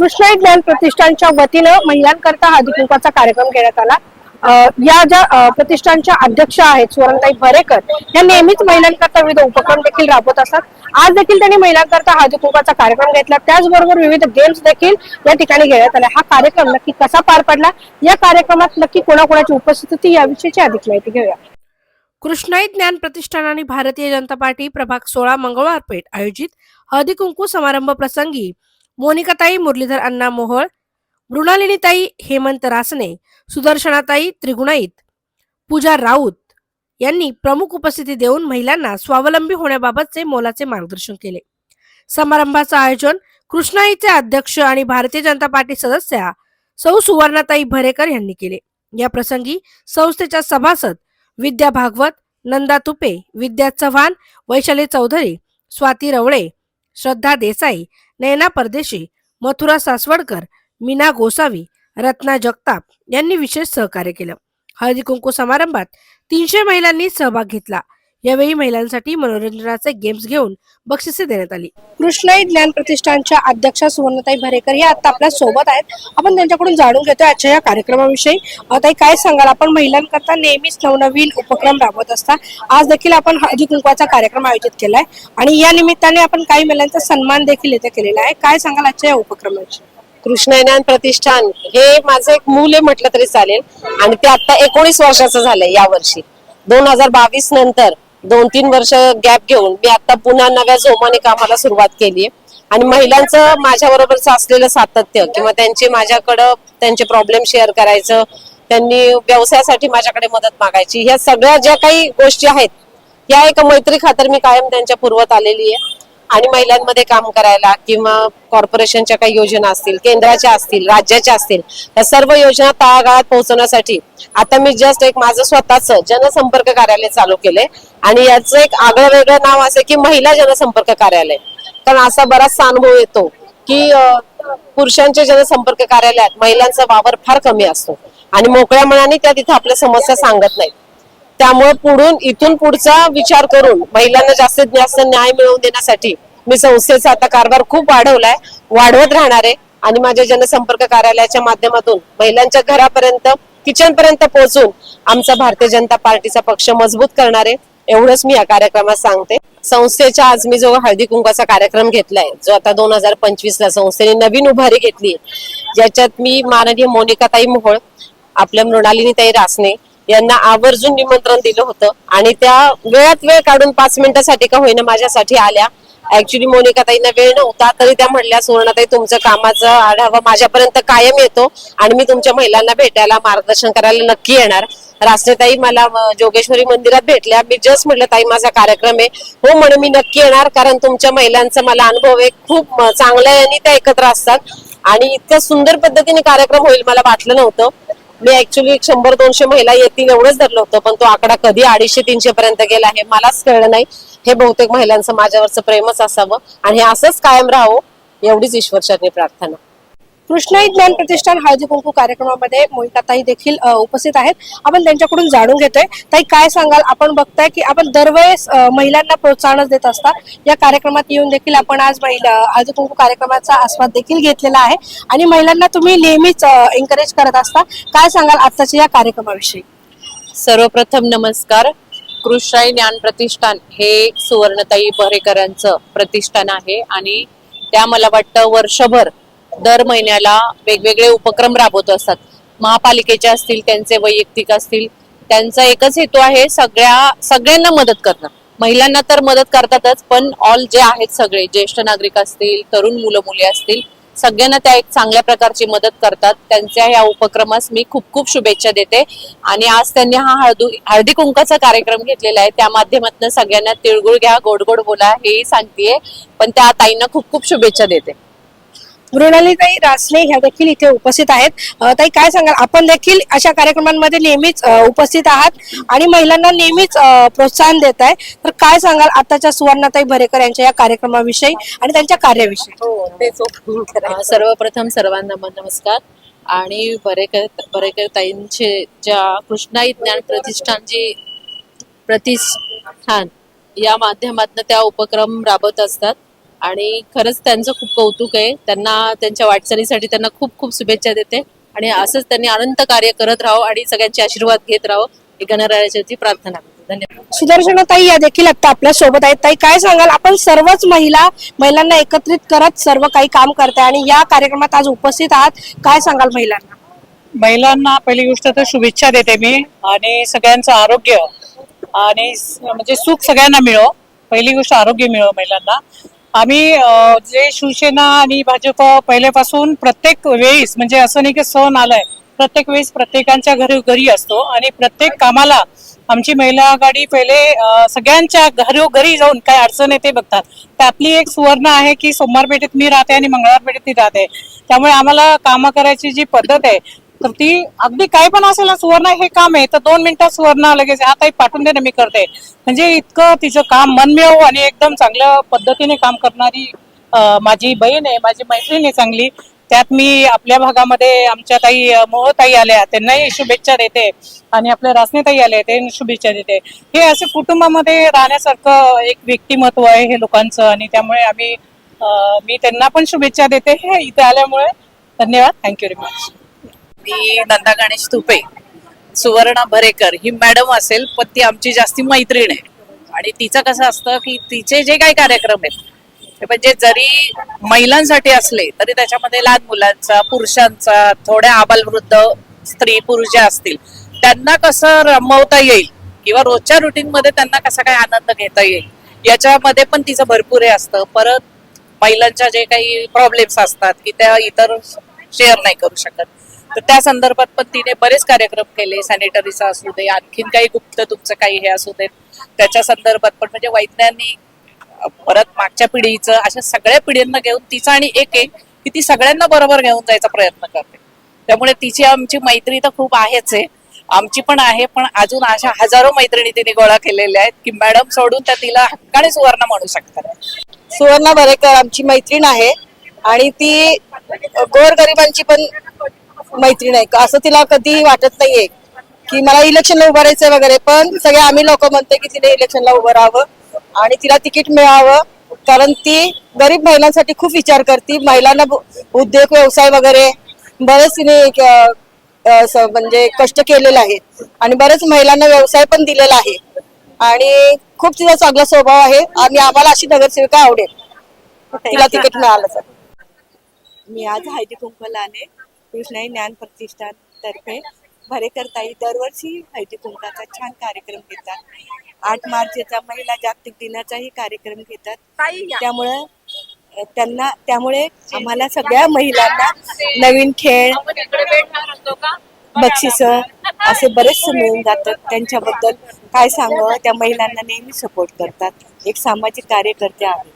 कृष्णाई ज्ञान प्रतिष्ठानच्या वतीनं महिलांकरता हा कुंकवाचा कार्यक्रम घेण्यात आला. या ज्या प्रतिष्ठानच्या अध्यक्ष आहेत सुवर्णताई भरेकर या नेहमीच महिलांकरता विविध उपक्रम देखील राबवत असतात. आज देखील त्यांनी महिलांकरता हळदी कुंकवाचा कार्यक्रम घेतला. त्याचबरोबर विविध गेम्स देखील या ठिकाणी घेण्यात आले. हा कार्यक्रम नक्की कसा पार पडला? या कार्यक्रमात नक्की कोणाकोणाची उपस्थिती याविषयीची अधिक माहिती घेऊया. कृष्णाई ज्ञान प्रतिष्ठान आणि भारतीय जनता पार्टी प्रभाग सोळा मंगळवार पेठ आयोजित हळदी कुंकू समारंभ प्रसंगी मोनिकाताई मुरलीधर अण्णा मोहोळ मृणालिनीताई हेमंत रासने सुदर्शनाताई त्रिगुणाईत पूजा राऊत यांनी प्रमुख उपस्थिती देऊन महिलांना स्वावलंबी होण्याबाबतचे मोलाचे मार्गदर्शन केले. समारंभाचं आयोजन कृष्णाईचे अध्यक्ष आणि भारतीय जनता पार्टी सदस्या सौ सुवर्णाताई भरेकर यांनी केले. या प्रसंगी संस्थेच्या सभासद विद्या भागवत नंदा तुपे विद्या चव्हाण वैशाली चौधरी स्वाती रवळे श्रद्धा देसाई नैना परदेशी मथुरा सासवडकर मीना गोसावी रत्ना जगताप यांनी विशेष सहकार्य केलं. हळदी कुंकू समारंभात तीनशे महिलांनी सहभाग घेतला. यावेळी महिलांसाठी मनोरंजनाचे गेम्स घेऊन बक्षिसे देण्यात आली. कृष्णाई ज्ञान प्रतिष्ठानच्या अध्यक्षा सुवर्णताई भरेकर या आता आपल्यासोबत आहेत. आपण त्यांच्याकडून जाणून घेतोय आजच्या या कार्यक्रमाविषयी. ताई काय सांगाल? आपण महिलांकरता नेहमीच नवनवीन उपक्रम राबवत असता. आज देखील आपण हळदी कुंकवाचा कार्यक्रम आयोजित केलाय आणि या निमित्ताने आपण काही महिलांचा सन्मान देखील इथे केलेला आहे. काय सांगाल आजच्या या उपक्रमाविषयी? कृष्णज्ञान प्रतिष्ठान हे माझं एक मूल आहे म्हटलं तरी चालेल. आणि ते आता एकोणीस वर्षाचं झालंय या वर्षी दोन हजार बावीस नंतर दोन तीन वर्ष गॅप घेऊन मी आता पुन्हा नव्या जोमाने कामाला सुरुवात केली. आणि महिलांचं माझ्या बरोबरच असलेलं सातत्य किंवा त्यांचे माझ्याकडं त्यांचे प्रॉब्लेम शेअर करायचं त्यांनी व्यवसायासाठी माझ्याकडे मदत मागायची ह्या सगळ्या ज्या काही गोष्टी आहेत या एका मैत्री खातर मी कायम त्यांच्या पूर्वत आलेली आहे. आणि महिलांमध्ये काम करायला किंवा कॉर्पोरेशनच्या काही योजना असतील केंद्राच्या असतील राज्याच्या असतील या सर्व योजना तळागाळात पोहोचवण्यासाठी आता मी जस्ट एक माझं स्वतःच जनसंपर्क कार्यालय चालू केलंय. आणि याचं एक आगळं वेगळं नाव असं की महिला जनसंपर्क कार्यालय. कारण असा बराचसा अनुभव येतो की पुरुषांच्या जनसंपर्क कार्यालयात महिलांचा वावर फार कमी असतो. आणि मोकळ्या मनाने त्या तिथे आपल्या समस्या सांगत नाहीत. त्यामुळे पुढून इथून पुढचा विचार करून महिलांना जास्तीत जास्त न्याय मिळवून देण्यासाठी मी संस्थेचा आता कारभार खूप वाढवलाय. वाढवत राहणार आहे. आणि माझ्या जनसंपर्क कार्यालयाच्या माध्यमातून महिलांच्या घरापर्यंत किचन पर्यंत पोहोचून आमचा भारतीय जनता पार्टीचा पक्ष मजबूत करणार आहे. एवढंच मी या कार्यक्रमात सांगते. संस्थेच्या आज मी जो हळदी कुंकाचा कार्यक्रम घेतलाय जो आता दोन हजार पंचवीस ला संस्थेने नवीन उभारी घेतली ज्याच्यात मी माननीय मोनिकाताई मोहोळ आपल्या मृणालिनीताई रासने यांना आवर्जून निमंत्रण दिलं होतं. आणि त्या वेळात वेळ काढून पाच मिनिटासाठी का होईना माझ्यासाठी आल्या. ऍक्च्युली मोनिकाताईंना वेळ नव्हता तरी त्या म्हणल्या सुवर्णाताई तुमचं कामाचा आढावा माझ्यापर्यंत कायम येतो आणि मी तुमच्या महिलांना भेटायला मार्गदर्शन करायला नक्की येणार. रास्तेताई मला जोगेश्वरी मंदिरात भेटल्या. मी जस्ट म्हटलं ताई माझा कार्यक्रम आहे. हो म्हणून मी नक्की येणार कारण तुमच्या महिलांचा मला अनुभव आहे. खूप चांगला आहे आणि त्या एकत्र असतात. आणि इतक्या सुंदर पद्धतीने कार्यक्रम होईल मला वाटलं नव्हतं. मी ऍक्च्युली शंभर दोनशे महिला येतील एवढंच धरलं होतं पण तो आकडा कधी अडीचशे तीनशे पर्यंत गेला हे मलाच कळलं नाही. हे बहुतेक महिलांचं माझ्यावरचं प्रेमच असावं आणि हे असंच कायम राहावं एवढीच ईश्वरचरणी प्रार्थना. कृष्णाई ज्ञान प्रतिष्ठान हळदी कुंकू कार्यक्रमामध्ये मोहिताताई देखील उपस्थित आहेत. आपण त्यांच्याकडून जाणून घेतोय. ताई काय सांगाल? आपण बघताय की आपण दरवेळेस महिलांना प्रोत्साहनच देत असतात या कार्यक्रमात येऊन देखील आपण आज महिला हळदी कुंकू कार्यक्रमाचा आस्वाद देखील घेतलेला आहे. आणि महिलांना तुम्ही नेहमीच एनकरेज करत असता. काय सांगाल आत्ताच्या या कार्यक्रमाविषयी? सर्वप्रथम नमस्कार. कृष्णाई ज्ञान प्रतिष्ठान हे सुवर्णताई बरेकरांचं प्रतिष्ठान आहे. आणि त्या मला वाटतं वर्षभर दर महिन्याला वेगवेगळे उपक्रम राबवत असतात. महापालिकेचे असतील त्यांचे वैयक्तिक असतील त्यांचा एकच हेतू आहे सगळ्या सगळ्यांना मदत करणं. महिलांना तर मदत करतातच पण ऑल जे आहेत सगळे ज्येष्ठ नागरिक असतील तरुण मुलं मुली असतील सगळ्यांना त्या एक चांगल्या प्रकारची मदत करतात. त्यांच्या या उपक्रमास मी खूप खूप शुभेच्छा देते. आणि आज त्यांनी हा हळदू हळदी कुंकाचा कार्यक्रम घेतलेला आहे. त्या माध्यमातून सगळ्यांना तिळगुळ घ्या गोड गोड बोला हेही सांगतेय. पण त्या ताईंना खूप खूप शुभेच्छा देते. मृणालीताई रासने ह्या देखील इथे उपस्थित आहेत. ताई काय सांगाल? आपण देखील अशा कार्यक्रमांमध्ये नेहमीच उपस्थित आहात आणि महिलांना नेहमीच प्रोत्साहन देत आहे. तर काय सांगाल आताच्या सुवर्णाताई भरेकर यांच्या या कार्यक्रमाविषयी आणि त्यांच्या कार्याविषयी? अं, सर्वप्रथम सर्वांना नमस्कार आणि बरेकर बरेकर ताईंचे ज्या कृष्णाई ज्ञान प्रतिष्ठानची प्रतिष्ठान या माध्यमातून त्या उपक्रम राबवत असतात. आणि खरंच त्यांचं खूप कौतुक आहे. त्यांना त्यांच्या वाटचालीसाठी त्यांना खूप खूप शुभेच्छा देते. आणि असंच त्यांनी अनंत कार्य करत राहो आणि सगळ्यांचे आशीर्वाद घेत राहो. ही गणरायाची प्रार्थना करते. धन्यवाद. सुदर्शना ताई या देखील आता आपल्यासोबत आहेत. ताई काय सांगाल? आपण सर्वच महिला महिलांना एकत्रित करत सर्व काही काम करताय आणि या कार्यक्रमात आज उपस्थित आहात. काय सांगाल महिलांना? महिलांना पहिली गोष्ट तर शुभेच्छा देते मी आणि सगळ्यांचं आरोग्य आणि म्हणजे सुख सगळ्यांना मिळो. पहिली गोष्ट आरोग्य मिळो महिलांना. आम्ही जे शिवसेना आणि भाजप पहिल्यापासून प्रत्येक वेळेस म्हणजे असं नाही की सण आलाय प्रत्येक वेळेस प्रत्येकांच्या घरी घरी असतो आणि प्रत्येक कामाला आमची महिला आघाडी पहिले सगळ्यांच्या घरोघरी जाऊन काय अडचण येते बघतात बघतात. त्यातली एक सुवर्ण आहे की सोमवार पेठेत मी राहते आणि मंगळवार पेठेत ती राहते. त्यामुळे आम्हाला कामं करायची जी पद्धत आहे तर ती अगदी काय पण असेल ना सुवर्ण हे काम आहे तर दोन मिनिटात सुवर्ण लगेच हा ताई पाठवून देणं मी करते. म्हणजे इतकं तिचं काम मनमेव आणि एकदम चांगल्या पद्धतीने काम करणारी माझी बहीण आहे माझी मैत्रीण आहे चांगली. त्यात मी आपल्या भागामध्ये आमच्या ताई मोहताई आल्या त्यांनाही शुभेच्छा देते. आणि आपल्या रासनेताई आले ते शुभेच्छा देते. हे असे कुटुंबामध्ये राहण्यासारखं एक व्यक्तिमत्व आहे हे लोकांचं आणि त्यामुळे आम्ही मी त्यांना पण शुभेच्छा देते हे इथे आल्यामुळे. धन्यवाद. थँक्यू व्हेरी मच ती नंदा गणेश तुपे सुवर्णा भरेकर ही मॅडम असेल पण ती आमची जास्ती मैत्रीण आहे. आणि तिचं कसं असतं की तिचे जे काही कार्यक्रम आहेत ते म्हणजे जरी महिलांसाठी असले तरी त्याच्यामध्ये लहान मुलांचा पुरुषांचा थोड्या आबालवृद्ध स्त्री पुरुष जे असतील त्यांना कसं रमवता येईल किंवा रोजच्या रुटीन मध्ये त्यांना कसा काय आनंद घेता येईल याच्यामध्ये पण तिचं भरपूर हे असतं. परत महिलांच्या जे काही प्रॉब्लेम्स असतात की त्या इतर शेअर नाही करू शकत. तर त्या संदर्भात पण तिने बरेच कार्यक्रम केले. सॅनिटरीचा असू दे आणखीन काही गुप्त तुमचं काही हे असू दे. त्याच्या संदर्भात पण म्हणजे वैज्ञानिक परत मागच्या पिढीचं अशा सगळ्या पिढींना घेऊन तिचं आणि एक एक की ती सगळ्यांना बरोबर घेऊन जायचा प्रयत्न करते. त्यामुळे तिची आमची मैत्री तर खूप आहेच आहे. आमची पण आहे पण अजून अशा हजारो मैत्रिणी तिने गोळा केलेल्या आहेत की मॅडम सोडून त्या तिला हक्काने सुवर्ण म्हणू शकतात. सुवर्णा बरेकर आमची मैत्रीण आहे. आणि ती गोरगरिबांची पण मैत्रीण आहे. असं तिला कधी वाटत नाहीये की मला इलेक्शनला उभं राहायचंय वगैरे पण सगळे आम्ही लोक म्हणतो की तिने इलेक्शनला उभं राहावं आणि तिला तिकीट मिळावं कारण ती गरीब महिलांसाठी खूप विचार करते. महिलांना उद्योग व्यवसाय वगैरे बरेच तिने म्हणजे कष्ट केलेलं आहे. आणि बरेच महिलांना व्यवसाय पण दिलेला आहे. आणि खूप तिचा चांगला स्वभाव आहे. आणि आम्हाला अशी नगरसेविका आवडेल. तिला तिकीट मिळालं तर. मी आज हळदी कुंकवाला आले कृष्णाई ज्ञान प्रतिष्ठान तर्फे भरेकर ताई दरवर्षी हळदी कुंकाचा छान कार्यक्रम घेतात. आठ मार्चचा महिला जागतिक दिनाचाही कार्यक्रम घेतात. त्यामुळं त्यांना त्यामुळे आम्हाला सगळ्या महिलांना नवीन खेळ बक्षिस असे बरेचसे मिळून जातात. त्यांच्याबद्दल काय सांगावं? त्या महिलांना नेहमी सपोर्ट करतात. एक सामाजिक कार्यकर्ते आहेत